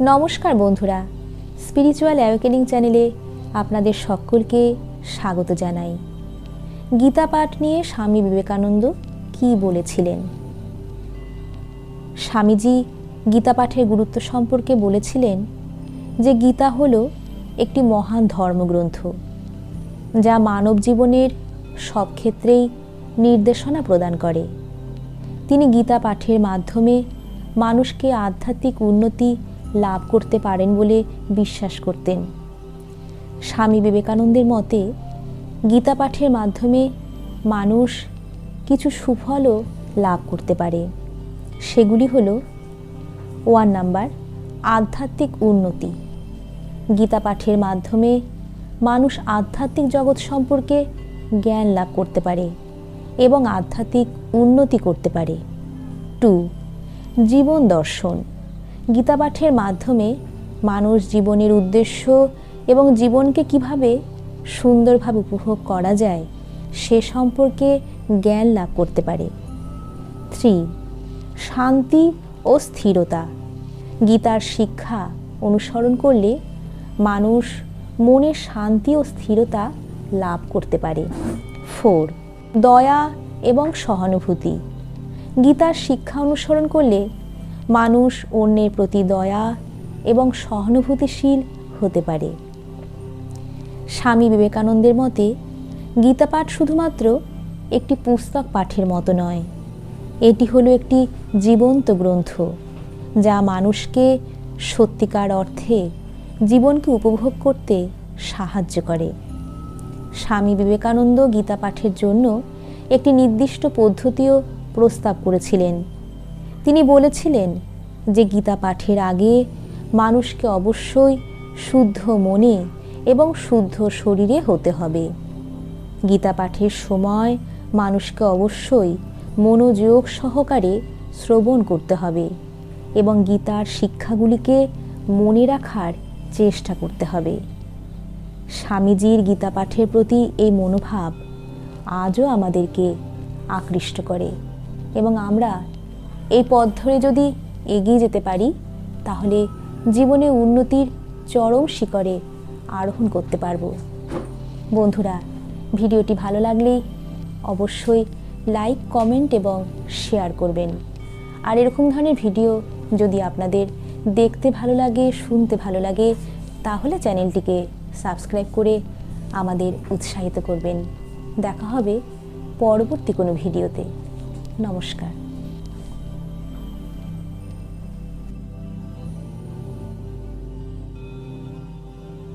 নমস্কার বন্ধুরা। Spiritual awakening চ্যানেলে আপনাদের সকলকে স্বাগত জানাই। গীতা পাঠ নিয়ে স্বামী বিবেকানন্দ কি বলেছিলেন? স্বামীজি গীতা পাঠের গুরুত্ব সম্পর্কে বলেছিলেন যে গীতা হল একটি মহান ধর্মগ্রন্থ, যা মানব জীবনের সব ক্ষেত্রেই নির্দেশনা প্রদান করে। তিনি গীতা পাঠের মাধ্যমে মানুষকে আধ্যাত্মিক উন্নতি লাভ করতে পারেন বলে বিশ্বাস করতেন। স্বামী বিবেকানন্দের মতে, গীতা পাঠের মাধ্যমে মানুষ কিছু সুফলও লাভ করতে পারে। সেগুলি হলো ওয়ান নাম্বার আধ্যাত্মিক উন্নতি। গীতা পাঠের মাধ্যমে মানুষ আধ্যাত্মিক জগৎ সম্পর্কে জ্ঞান লাভ করতে পারে এবং আধ্যাত্মিক উন্নতি করতে পারে। টু জীবন দর্শন। গীতা পাঠের মাধ্যমে মানুষ জীবনের উদ্দেশ্য এবং জীবনকে কীভাবে সুন্দরভাবে উপভোগ করা যায়, সে সম্পর্কে জ্ঞান লাভ করতে পারে। থ্রি, শান্তি ও স্থিরতা। গীতার শিক্ষা অনুসরণ করলে মানুষ মনে শান্তি ও স্থিরতা লাভ করতে পারে। ফোর, দয়া এবং সহানুভূতি। গীতার শিক্ষা অনুসরণ করলে মানুষ অন্যের প্রতি দয়া এবং সহানুভূতিশীল হতে পারে। স্বামী বিবেকানন্দের মতে, গীতাপাঠ শুধুমাত্র একটি পুস্তক পাঠের মতো নয়, এটি হলো একটি জীবন্ত গ্রন্থ, যা মানুষকে সত্যিকার অর্থে জীবনকে উপভোগ করতে সাহায্য করে। স্বামী বিবেকানন্দ গীতা পাঠের জন্য একটি নির্দিষ্ট পদ্ধতিও প্রস্তাব করেছিলেন। তিনি বলেছিলেন যে গীতা পাঠের আগে মানুষকে অবশ্যই শুদ্ধ মনে এবং শুদ্ধ শরীরে হতে হবে। গীতা পাঠের সময় মানুষকে অবশ্যই মনোযোগ সহকারে শ্রবণ করতে হবে এবং গীতার শিক্ষাগুলিকে মনে রাখার চেষ্টা করতে হবে। স্বামীজির গীতা পাঠের প্রতি এই মনোভাব আজও আমাদেরকে আকৃষ্ট করে এবং আমরা এই পথ ধরে যদি এগিয়ে যেতে পারি, তাহলে জীবনে উন্নতির চরম শিখরে আরোহণ করতে পারব। বন্ধুরা, ভিডিওটি ভালো লাগলেই অবশ্যই লাইক, কমেন্ট এবং শেয়ার করবেন। আর এরকম ধরনের ভিডিও যদি আপনাদের দেখতে ভালো লাগে, শুনতে ভালো লাগে, তাহলে চ্যানেলটিকে সাবস্ক্রাইব করে আমাদের উৎসাহিত করবেন। দেখা হবে পরবর্তী কোনো ভিডিওতে। নমস্কার।